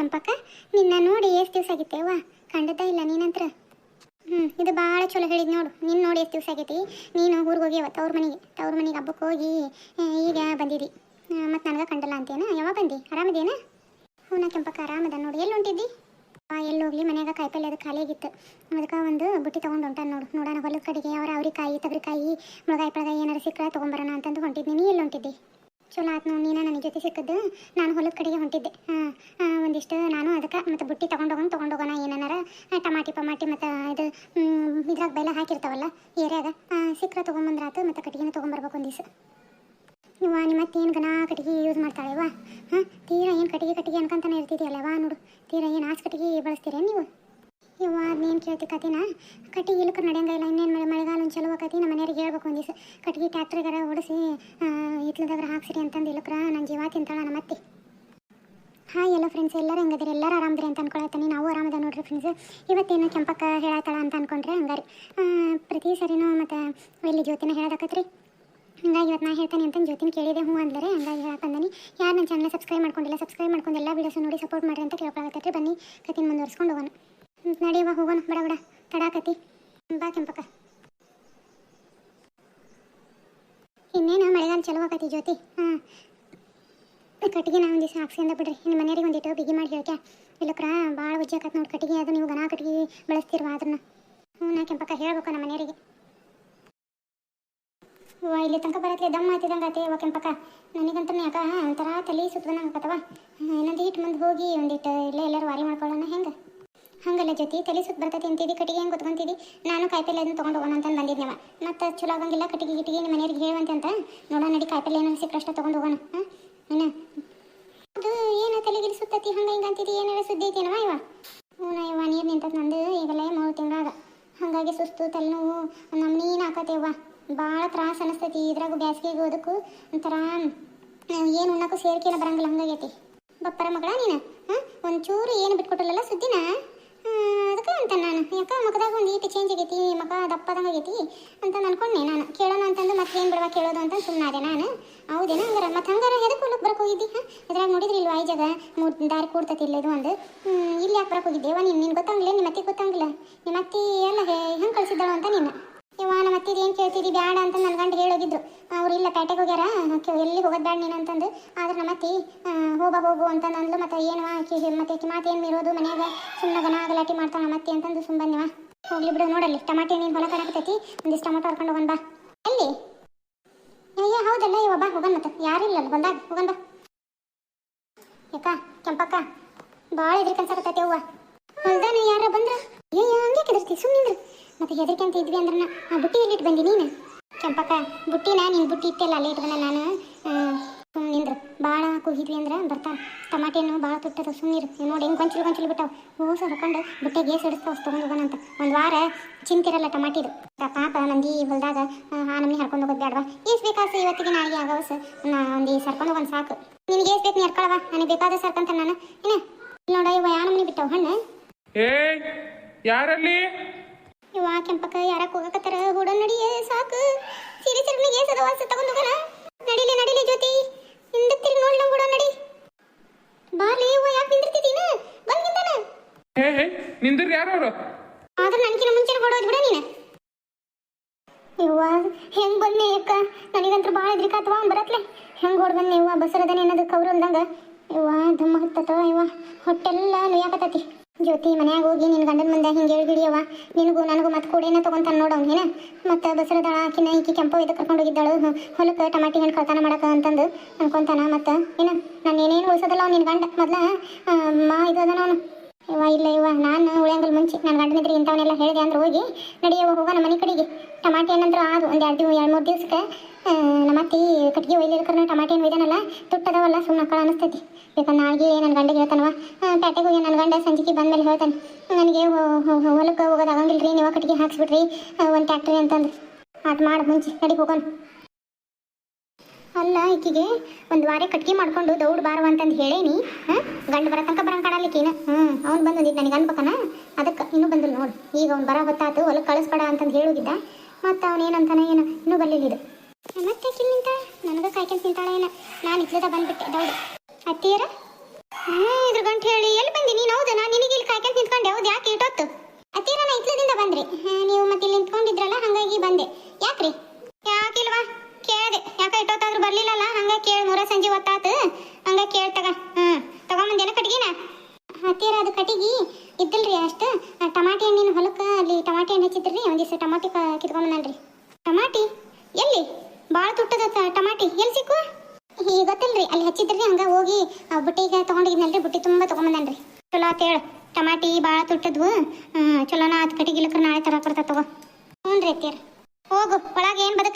ಕೆಂಪಕ್ಕ? ನಿನ್ನ ನೋಡಿ ಎಷ್ಟು ದಿವಸ ವಾ ಕಂಡದ ಇಲ್ಲ ನೀನಂತ್ರ. ಹ್ಞೂ ಇದು ಭಾಳ ಚಲೋ ಹೇಳಿದ್ ನೋಡು. ನಿನ್ನ ನೋಡಿ ಎಷ್ಟು ದಿವಸ ಆಗೈತಿ? ನೀನು ಊರಿಗೆ ಹೋಗ್ಯವ ತವ್ರ ಮನೆಗೆ. ತವ್ರ ಮನೆಗೆ ಹಬ್ಬಕ್ಕೆ ಹೋಗಿ ಈಗ ಬಂದಿದ್ದಿ ಮತ್ತು ನನಗೆ ಕಂಡಲ್ಲ ಅಂತೇನ? ಯಾವಾಗ ಬಂದಿ? ಆರಾಮದೇನ? ಹ್ಞೂ ಕೆಂಪಕ್ಕ ಆರಾಮದ ನೋಡಿ. ಎಲ್ಲಿ ಹೊಂಟಿದ್ದಿ? ಎಲ್ಲಿ ಹೋಗ್ಲಿ? ಮನ್ಯಾಗ ಕಾಯಿಪಲ್ಲೆ ಅದು ಖಾಲಿ ಆಗಿತ್ತು. ಅದಕ್ಕೆ ಒಂದು ಬುಟ್ಟಿ ತೊಗೊಂಡು ಹೊಂಟಾನ ನೋಡು. ನೋಡೋಣ ಹೊಲದ ಕಡೆಗೆ ಅವ್ರ ಅವ್ರಿಕಾಯಿ, ತಗರಿಕಾಯಿ, ಮುಳಗಾಯಿ, ಪಳಗಾಯಿ ಏನಾರು ಸಿಕ್ಕರೆ ತೊಗೊಂಬರೋಣ ಅಂತಂದು ಹೊಂಟಿದ್ನಿ. ನೀ ಎಲ್ಲಿ ಹೊಂಟಿದ್ದಿ? ಚಲೋ ಆತು ನೋಡಿ ನೀನ ನನ್ನ ಜೊತೆ ಸಿಕ್ಕದ್ದು. ನಾನು ಹೊಲದ ಕಡೆಗೆ ಹೊಂಟಿದ್ದೆ. ಒಂದಿಷ್ಟು ನಾನು ಅದಕ್ಕೆ ಮತ್ತು ಬುಟ್ಟಿ ತೊಗೊಂಡೋಗೋಣ ತೊಗೊಂಡೋಗೋಣ ಏನಾರ. ಆ, ಟಮಾಟಿ ಪಮಾಟಿ ಮತ್ತು ಇದು ಇದ್ರಾಗ ಬೆಲ್ಲ ಹಾಕಿರ್ತಾವಲ್ಲ ಏರಿಯಾಗ. ಸಿಕ್ಕರೆ ತೊಗೊಂಬಂದ್ರಾತು ಮತ್ತು ಕಟ್ಟಿಗೆನ ತೊಗೊಂಬರ್ಬೇಕು ಒಂದು ದಿವಸ ಇವ ನಿಮ್ಮ ಏನು ಗನ ಕಟ್ಟಿಗೆ ಯೂಸ್ ಮಾಡ್ತಾಳೆ ವಾ ಹಾಂ ತೀರಾ ಏನು ಕಟ್ಟಿಗೆ ಕಟ್ಟಿಗೆ ಅನ್ಕೊಂತಾನೆ ಇರ್ತಿದೆಯಲ್ಲ ವಾ ನೋಡು. ತೀರಾ ಏನು ಆಸ್ ಕಟ್ಟಿಗೆ ಬಳಸ್ತೀರೇನು ನೀವು? ಇವ ಅದನ್ನೇನು ಕೇಳ್ತಿ ಕತಿನ ಕಟ್ಟಿಗೆ ಇಲ್ಲಕ್ಕೆ ನಡೆಯಂಗ ಇಲ್ಲ ಇನ್ನೇನು ಮಳೆ ಮಳೆಗಾಲ ಒಂದು ಚಲೋ ಆಕತಿ ನಮ್ಮ ಮನೆಯವ್ರಿಗೆ ಕಟ್ಗೆ ಟ್ಯಾಕ್ಟ್ರಿಗಾರ ಓಡಿಸಿ ಇತ್ಲದಾಗ ಹಾಕ್ಸಿರಿ ಅಂತಂದು ಇಲ್ಲಕ್ರ ನನ್ನ ಜೀವ ತಿಂತಾಳ ನಮ್ಮ ಅತ್ತಿ. ಹಾಯ್ ಎಲ್ಲ ಫ್ರೆಂಡ್ಸ್ ಎಲ್ಲರೂ ಹೆಂಗದಿರಿ? ಎಲ್ಲರೂ ಆರಾಮದ್ರಿ ಅಂತ ಅನ್ಕೊಳತ್ತೀನಿ. ನಾವು ಆರಾಮದ ನೋಡ್ರಿ ಫ್ರೆಂಡ್ಸ್ ಇವತ್ತೇನು ಕೆಂಪಕ್ಕ ಹೇಳತ್ತಾಳ ಅಂತ ಅನ್ಕೊಂಡ್ರೆ ಹಂಗಾರಿ. ಪ್ರತಿ ಸರಿನೂ ಮತ್ತು ಇಲ್ಲಿ ಜ್ಯೋತಿನ ಹೇಳೋದಕ್ಕತ್ರಿ ಹಂಗಾಗಿ ಇವತ್ತು ನಾ ಹೇಳ್ತಾನೆ ಅಂತ ಜ್ಯೋತಿನ ಕೇಳಿದೆ ಹ್ಞೂ ಅಂದರೆ ಹಂಗಾಗಿ ಹೇಳಕ್ಕಂದನಿ ಯಾರು ನನ್ನ ಚಾನಲ್ ಸಬ್ಸ್ಕ್ರೈಬ್ ಮಾಡ್ಕೊಂಡಿಲ್ಲ ಸಬ್ಸ್ಕ್ರೈಬ್ ಮಾಡ್ಕೊಂಡು ಎಲ್ಲ ವೀಡಿಯೋಸ್ ನೋಡಿ ಸಪೋರ್ಟ್ ಮಾಡ್ರಿ ಅಂತ ಕೇಳ್ಕೊಳಕತ್ರಿ ಬನ್ನಿ ಕತಿನ ಮುಂದುವರ್ಸ್ಕೊಂಡು ಹೋಗೋಣ. ನಡೆಯುವ ಹೋಗೋಣ, ಬಡ ಬಡ ತಡಾಕತಿ ಬಾ ಕೆಂಪಕ್ಕ. ಇನ್ನೇನು ಮಳೆಗಾಲ ಚಲೋ ಆಗತಿ ಜ್ಯೋತಿ? ಹಾಂ. ಕಟ್ಟಿಗೆ ನಾವು ಒಂದು ದಿವಸ ಹಾಕ್ಸ್ಕೊಂಡ ಬಿಡ್ರಿ ನಿಮ್ಮ ಮನೆಯವ್ರಿಗೆ ಒಂದಿಟ್ಟು ಬಿಗಿ ಮಾಡಿ ಹೇಳ್ಕ್ಯಾ ಇಲ್ಲಕ್ರ ಭಾಳ ಉಜ್ಜಾಕತ್ ನೋಡಿ ಕಟ್ಟಿಗೆ. ಅದು ನೀವು ಗನ ಕಟ್ಟಿಗೆ ಬಳಸ್ತಿರ್ವ ಅದನ್ನ ಹ್ಞೂ, ನಾ ಕೆಂಪಕ್ಕ ಹೇಳ್ಬೇಕು ನಮ್ಮ ಮನೆಯವರಿಗೆ. ಓ, ಇಲ್ಲಿ ತನಕ ಬರತ್ಲೆ, ದಮ್ ಆತಿದಂಗೆ ಆತೆ ಅವ್ವ ಕೆಂಪಕ್ಕ ನನಗಂತೂ ಯಾಕ ಒಂಥರ ತಲೆ ಸುತ್ತದಂಗೆ ಆಗತ್ತವ ಇನ್ನೊಂದು ಹಿಟ್ಟು ಮುಂದೆ ಹೋಗಿ ಒಂದಿಟ್ಟು ಇಲ್ಲೇ ಎಲ್ಲರೂ ವಾರಿ ಮಾಡ್ಕೊಳ್ಳೋಣ ಹೆಂಗೆ? ಹಂಗಲ್ಲ ಜೊತೆ ತಲೆ ಸುತ್ತ ಬರ್ತೈತಿ ಅಂತಿದ್ದಿ ಕಟ್ಟಿಗೆ ಹೆಂಗೆ ಗೊತ್ಕೊಂತಿದ್ದಿ ನಾನು ಕಾಯಿಪಲ್ಲೆ ಅದನ್ನ ತೊಗೊಂಡು ಹೋಗೋಣ ಅಂತ ಬಂದಿದ್ನವ. ಮತ್ತೆ ಚಲೋ ಆಗಂಗಿಲ್ಲ ಕಟ್ಟಿಗೆ ಗಿಟ್ಟಿಗೆ ನಿಮ್ಮ ಮನೆಯವ್ರಿಗೆ ಹೇಳುವಂತೆ ಅಂತ? ನೋಡೋಣ ನಡಿ ಕಾಯಿಪಲ್ಲೆ ಏನೋ ಸಿಕ್ಕರಷ್ಟ ತೊಗೊಂಡು ಹೋಗೋಣ. ಹಾಂ? ಅದು ಏನು ತಲೆಗೆ ಸುತ್ತತಿ, ಹಂಗೆ ಹಿಂಗೆ ಅಂತಿದ್ದಿ ಏನಾರ ಸುದ್ದಿ ಐತೇನವ ಇವ? ಹ್ಞೂ ಇವ, ನೀರು ನಿಂತದ ನಂದು, ಈಗಲೇ ಮೂರು ತಿಂಗಳಾಗ ಹಾಗಾಗಿ ಸುಸ್ತು, ತಲೆನೋವು ನಮ್ಮ ನೀನು ಹಾಕತ್ತೇವ ಭಾಳ ತ್ರಾಸ ಅನಿಸ್ತೈತಿ, ಇದ್ರಾಗ ಬ್ಯಾಸ್ಗೆಗೆ, ಅದಕ್ಕೂ ಒಂಥರ ಏನು ಉಣ್ಣಕ್ಕೂ ಸೇರಿಕೆಲ್ಲ ಬರಂಗಿಲ್ಲ, ಹಂಗಾಗೈತಿ. ಬಪ್ಪರ ಮಗಳ ನೀನು? ಹಾಂ? ಒಂಚೂರು ಏನು ಬಿಟ್ಕೊಟ್ಟಲ್ಲ ಸುದ್ದಿನ? ಅದಕ್ಕೆ ಅಂತ ನಾನು. ಯಾಕ ಮುಖದಾಗ ಒಂದು ಈಟು ಚೇಂಜ್ ಆಗೈತಿ, ಮಗ ದಪ್ಪದಂಗೆ ಆಗೈತಿ ಅಂತ ಅನ್ಕೊಂಡೆ ನಾನು. ಕೇಳೋಣ ಅಂತಂದು ಮತ್ತೆ ಏನು ಬಿಡವಾ ಕೇಳೋದು ಅಂತ ಸುಮ್ಮನಾದೆ ನಾನು. ಹೌದೇನ ಹಂಗಾರ? ಮತ್ತೆ ಹಂಗಾರ ಎದಕ್ಕೆ ಹೊಲಕ್ಕೆ ಬರಕ್ಕೆ ಹೋಗಿದ್ದಿ, ಹಾಂ? ನೋಡಿದ್ರಿ ಇಲ್ವ ಈ ಜಾಗ? ಮೂರು ದಾರಿ ಕೂಡ್ತತಿ ಇಲ್ಲ ಇದು ಒಂದು. ಇಲ್ಲಿ ಯಾಕೆ ಬರಕ್ಕೆ ಹೋಗಿದ್ದೇವ ನೀನು? ನಿನ್ಗೆ ಗೊತ್ತಾಗಿಲ್ಲ ನಿಮ್ಮ ಅತ್ತೆ ಗೊತ್ತಾಗಿಲ್ಲ ನಿಮ್ಮ ಅತ್ತೆ ಎಲ್ಲ ಹೆಂಗೆ ಕಳಿಸಿದ್ದಾಳು ಅಂತ ನೀನು. ಇವ ನಮ್ಮ ಏನು ಕೇಳ್ತಿದ್ದಿ? ಬ್ಯಾಡ ಅಂತ ನನ್ನ ಗಂಡ ಹೇಳೋಗಿದ್ರು. ಅವ್ರು ಇಲ್ಲ ಪೇಟೆಗೆ ಹೋಗ್ಯಾರ. ಕೆ- ಎಲ್ಲಿ ಹೋಗೋದು ಬ್ಯಾಡ ನೀನು ಅಂತಂದು. ಆದ್ರೆ ನಮ್ಮ ಅತ್ತಿ ಹೋಗ ಹೋಗು ಅಂತ ಅಂದ್ಲು. ಮತ್ತೆ ಏನು ಆಕಿ ಮತ್ತೆ ಆಕಿ ಮಾತು ಏನು ಇರೋದು ಮನ್ಯಾಗ ಸುಮ್ಮನೆ ಗನ ಗಲಾಟೆ ಮಾಡ್ತಾಳೆ ನಮ್ಮ ಅತ್ತಿ ಅಂತಂದು ಸುಮ್ಮ ಬಂದಿವ ಹೋಗ್ಲಿ ಬಿಡು, ನೋಡಲ್ಲಿ. ಟಮಾಟೆ ನೀನು ಹೊಲ ಕಾಣಕತ್ತೈತಿ. ಒಂದಿಷ್ಟು ಟೊಮಾಟೊ ಹರ್ಕೊಂಡು ಹೋಗೋಣ ಬಾ. ಎಲ್ಲಿ? ಅಯ್ಯ, ಹೌದಲ್ಲ, ಇವ ಬಾ ಹೋಗೋಣ ಮತ್ತೆ. ಯಾರಿಲ್ಲಲ್ಲ ಬಂದಾಗ ಹೋಗೋಣ ಬಾ. ಯಾಕ ಕೆಂಪಕ್ಕ ಭಾಳ ಇದ್ರ ಕನ್ಸಕತ್ತೈತಿ ಅವ್ವ. ಹೊಲ್ದಾನ ಯಾರ ಬಂದ್ರ? ಅಯ್ಯ ಹಂಗೆ ಕೆದರ್ತಿ ಸುಮ್ಮನಿಂದ್ರ ಮತ್ತೆ ಹೆದರಿಕೆ ಅಂತ ಇದ್ವಿ ಅಂದ್ರ ಆ ಬುಟ್ಟಿ ಎಲ್ಲಿಟ್ಟು ಬಂದಿ ನೀನು? ಕೆಂಪಕ್ಕ ಬುಟ್ಟಿನ ನಿನ್ನ ಬುಟ್ಟಿ ಇತ್ತಲ್ಲ ಅಲ್ಲೇ ಇಟ್ಟು ನಾನು. ನಾನು ನಿಂದ್ರು. ಭಾಳ ಕುಗಿದ್ವಿ ಅಂದ್ರೆ ಬರ್ತಾವ ಹಣ್ಣು ಭಾಳ ತುಟ್ಟದ ಸುಮ್ಮನಿರು ನೋಡಿ ಹೆಂಗೆ ಗೊಂಚಲು ಗೊಂಚಲು ಬಿಟ್ಟಾವ. ಹೋಸ ಹರ್ಕೊಂಡು ಬುಟ್ಟೆ ಗೇಸ್ ಹಿಡಿಸ್ತಾವ ತೊಗೊಂಡು ಅಂತ. ಒಂದು ವಾರ ಚಿಂತಿರಲ್ಲ ಟಮಾಟಿದು. ಪಾಪ ಮಂದಿ ಹೊಲ್ದಾಗ, ಆ ನಮ್ಮನೆ ಹರ್ಕೊಂಡು ಹೋಗೋದು ಬೇಡವಾ ಏಸ್ ಬೇಕಾಸ ಇವತ್ತಿಗೆ ನಾಳೆಗೆ ನಾ ಒಂದು ಸರ್ಕೊಂಡು ಹೋಗೋಣ ಸಾಕು. ನಿನಗೆ ಏಸ್ ಬೇಕು ನೀ ಹರ್ಕೊಳವ ನನಗೆ ಬೇಕಾದ ಸರ್ಕಂತ ನಾನು. ಏನ? ನೋಡ, ಇವ ಯಾ ನಮ್ಮನೆ ಬಿಟ್ಟಾವ? ಹಣ್ಣು? ಏ ಯಾರಲ್ಲಿ? ಇವ ಕೆಂಪಕ್ಕ ಯಾರ ಹೋಗಕತ್ತಾರ ಹುಡ ನಡಿ ಸಾಕು. ಸೀರೆ ಸೀರೆ ಏಸ್ ಅದ ವಾಸ ತಗೊಂಡ್ ಹೋಗೋಣ. ನಡಿಲಿ ನಡಿಲಿ ಜ್ಯೋತಿ. ಹಿಂದೆ ತಿರುಗಿ ನಮ್ಮ ಹುಡ ನಡಿ. ಬಾರ್ಲಿ ಇವ ಯಾಕೆ ನಿಂದಿರ್ತಿದ್ದೀನ ಬಂದ್ ನಿಂತಾನ ಹೇ ಹೇ ಯಾರು ಯಾರವ್ರು ಆದ್ರೆ ನನಗಿನ ಮುಂಚೆ ಹೊಡೋದು ಬಿಡ ನೀನು. ಇವ್ವ ಹೆಂಗ್ ಬಂದೆ ಅಕ್ಕ? ನನಗಂತೂ ಭಾಳ ಎದ್ರಿಕಾತವ ಬರತ್ಲೆ ಹೆಂಗ್ ಹೊಡ್ ಬಂದೆ ಇವ್ವ ಬಸರದನೆ ಅನ್ನೋದು ಕವ್ರು ಅಂದಂಗ ಇವ್ವ ದಮ್ಮ ಹತ್ತತ ಇವ್ವ ಹೊಟ್ಟೆಲ್ಲ ನುಯ್ಯಾಕತ್ತತಿ ಜ್ಯೋತಿ, ಮನ್ಯಾಗ ಹೋಗಿ ನಿನ್ನ ಗಂಡನ ಮುಂದೆ ಹಿಂಗೆ ಹೇಳ್ಬಿಡಿಯವ್ವ ನಿನಗೂ ನನಗೂ ಮತ್ತೆ ಕೂಡೇನ ತೊಗೊಂತಾನ ನೋಡವ್ ಏನ? ಮತ್ತೆ ಬಸರದಳ, ಆಕಿನ ಈಕಿ ಕೆಂಪು ಇದು ಕರ್ಕೊಂಡು ಹೋಗಿದ್ದಾಳು. ಹೊಲಕ್ಕೆ ಟಮಾಟಿ ಹಣ್ಣು ಕಳ್ತಾನ ಮಾಡಕ ಅಂತಂದು ಅನ್ಕೊಂತಾನ. ಮತ್ತೆ ಏನ? ನಾನು ಏನೇನು ಉಳಿಸೋದಲ್ಲ ನಿನ್ನ ಗಂಡ. ಮೊದ್ಲ ಮಾ ಇದು ಅದನ ಅವನು. ಇವ ಇಲ್ಲ ಇವ ನಾನು ಉಳಿಯಂಗಲ್ ಮುಂಚೆ. ನನ್ನ ಗಂಡನಿದ್ರೆ ಇಂಥವನ್ನೆಲ್ಲ ಹೇಳಿದೆ ಅಂದ್ರೆ ಹೋಗಿ ನಡೆಯವ ಹೋಗ ನಮ್ಮ ಮನೆ ಕಡೆಗೆ. ಟಮಾಟೆ ಏನಂದ್ರೆ ಅದು ಒಂದು ಎರಡು ಎರಡು ಮೂರು ದಿವ್ಸಕ್ಕೆ ನಮ್ಮ ಅತ್ತಿ ಕಟ್ಟಿಗೆ ಒಯ್ಲಿರ್ಕರ ಟಮಾಟೆ ಏನು ಒಯ್ದಾನಲ್ಲ ತುಟ್ಟದವಲ್ಲ ಸುಮ್ಮನೆ ಮಕ್ಕಳು ಅನಿಸ್ತೈತಿ. ಬೇಕಾದ್ರೆ ನಾಳೆಗೆ ನನ್ನ ಗಂಡಗೆ ಹೇಳ್ತಾನವ ಪೇಟೆಗೆ ಹೋಗಿ ನನ್ನ ಗಂಡ ಸಂಜೆಗೆ ಬಂದ ಮೇಲೆ ಹೇಳ್ತಾನೆ, ನನಗೆ ಹೊಲಕ್ಕೆ ಹೋಗೋದು ಆಗಂಗಿಲ್ಲ ರೀ ನೀವು ಕಟ್ಟಿಗೆ ಹಾಕ್ಸ್ಬಿಟ್ರಿ ಒಂದು ಟ್ಯಾಕ್ಟ್ರಿ ಅಂತಂದು. ಅದು ಮಾಡಿ, ಮುಂಚೆ ನಡಿ ಹೋಗೋಣ ಅಲ್ಲ, ಈಕಿಗೆ ಒಂದು ವಾರ ಕಟ್ಗೆ ಮಾಡ್ಕೊಂಡು ದೌಡ್ ಬಾರವ ಅಂತಂದು ಹೇಳೇನಿ ಹಾಂ ಗಂಡು ಬರೋ ತನಕ ಬರಂಗ್ ಕಾಣಲಿಕ್ಕೇನ ಹ್ಞೂ ಅವ್ನು ಬಂದಿದ್ದು ನನಗೆ ಅನ್ಬೇಕನ? ಅದಕ್ಕೆ, ಇನ್ನೂ ಬಂದಿಲ್ಲ ನೋಡು, ಈಗ ಅವ್ನು ಬರೋ ಗೊತ್ತಾತು ಹೊಲಕ್ಕೆ ಕಳಿಸ್ಬೇಡ ಅಂತಂದು ಹೇಳೋಗಿದ್ದ ಮತ್ತು ಅವನು ಏನಂತಾನೆ ಏನು, ಇನ್ನೂ ಬರಲಿಲ್ಲ ಇದು. ಮತ್ತೆ ನಿಂತ ನನಗೂ ಕಾಯ್ಕೊಂತ ನಿಂತಾಳ ಏನ. ನಾನು ಇದ್ಲದ ಬಂದ್ಬಿಟ್ಟೆ, ದೌಡ್. ಅತ್ತೀರ ಹ್ಞೂ ಇದ್ರ ಗಂಟು ಹೇಳಿ, ಎಲ್ಲಿ ಬಂದಿ ನೀನು? ಹೌದು? ನಾನು ನಿನಗೆ ಇಲ್ಲಿ ಕಾಯ್ಕೊಂತ ನಿಂತ್ಕೊಂಡೆ, ಹೌದು, ಯಾಕೆ ಇಟ್ಟೊತ್ತು ಅತ್ತೀರ ನಾ ಇತ್ಲದಿಂದ ಬಂದ್ರಿ. ನೀವು ಮತ್ತೆ ಇಲ್ಲಿ ನಿಂತ್ಕೊಂಡಿದ್ರಲ್ಲ, ಹಂಗಾಗಿ ಬಂದೆ. ಯಾಕ್ರಿ? ಯಾಕಿಲ್ವಾ ಕೇಳ್ದೆ. ಯಾಕ ಇಟ್ಟೊತ್ತಾದ್ರೂ ಬರ್ಲಿಲ್ಲಲ್ಲ ಹಂಗ ಕೇಳಿ ಮೂರ ಸಂಜೆ ಹೊತ್ತಾತು. ಹಂಗ ಕೇಳ್ ತಗ ಹ್ಮ್ ತಗೊಂಬಂದೇನ ಕಟ್ಗಿನ? ಹತ್ತಿರ ಅದು ಕಟ್ಟಿಗಿ. ಇದ್ದಿಲ್ರಿ ಅಷ್ಟು. ಟಮಾಟಿ ಹಣ್ಣಿನ ಹೊಲಕ್ಕೆ ಅಲ್ಲಿ ಟಮಾಟಿ ಹಣ್ಣು ಹಚ್ಚಿದ್ರಿ ಒಂದಿವ್ಸ ಟಮಾಟಿ ಕ- ಕಿತ್ಕೊಂಬಂದನ್ರಿ ಟಮಾಟಿ? ಎಲ್ಲಿ? ಭಾಳ ತುಟ್ಟದ ಟಮಾಟಿ. ಎಲ್ಲಿ ಸಿಕ್ಕು? ಈಗ ಗೊತ್ತಿಲ್ರಿ. ಅಲ್ಲಿ ಹಚ್ಚಿದ್ರಿ, ಹಂಗ ಹೋಗಿ ಬುಟ್ಟಿಗೆ ತಗೊಂಡಿದ್ನಲ್ರಿ ಬುಟ್ಟಿ ತುಂಬ ತಗೊಂಬಂದನ್ರಿ. ಚಲೋ ಆತ ಹೇಳು. ಟಮಾಟಿ ಭಾಳ ತುಟ್ಟದ್ವು. ಚಲೋನ ಕಟಿ ಕಟ್ಟಿಗಿಲಕ್ರ ನಾಳೆ ತರ ಬರ್ತದ ತಗೋ. ಹ್ಞೂ ರೀ ಹೋಗು. ಒಳಗೆ ಏನು ನೋಡ್ಕ್ಯಾ